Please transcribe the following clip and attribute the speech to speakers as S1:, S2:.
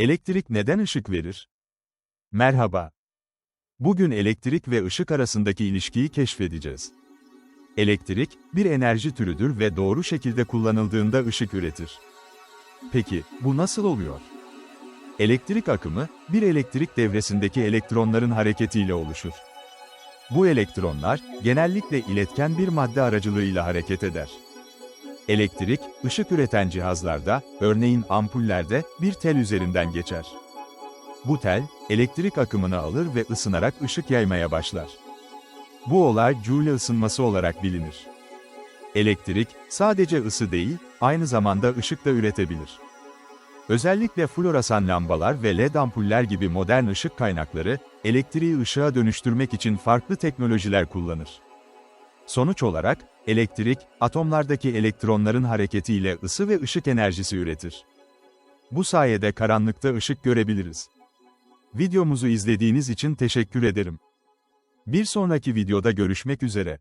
S1: Elektrik neden ışık verir? Merhaba. Bugün elektrik ve ışık arasındaki ilişkiyi keşfedeceğiz. Elektrik, bir enerji türüdür ve doğru şekilde kullanıldığında ışık üretir. Peki, bu nasıl oluyor? Elektrik akımı, bir elektrik devresindeki elektronların hareketiyle oluşur. Bu elektronlar, genellikle iletken bir madde aracılığıyla hareket eder. Elektrik, ışık üreten cihazlarda, örneğin ampullerde, bir tel üzerinden geçer. Bu tel, elektrik akımını alır ve ısınarak ışık yaymaya başlar. Bu olay Joule ısınması olarak bilinir. Elektrik, sadece ısı değil, aynı zamanda ışık da üretebilir. Özellikle floresan lambalar ve led ampuller gibi modern ışık kaynakları, elektriği ışığa dönüştürmek için farklı teknolojiler kullanır. Sonuç olarak, elektrik, atomlardaki elektronların hareketiyle ısı ve ışık enerjisi üretir. Bu sayede karanlıkta ışık görebiliriz. Videomuzu izlediğiniz için teşekkür ederim. Bir sonraki videoda görüşmek üzere.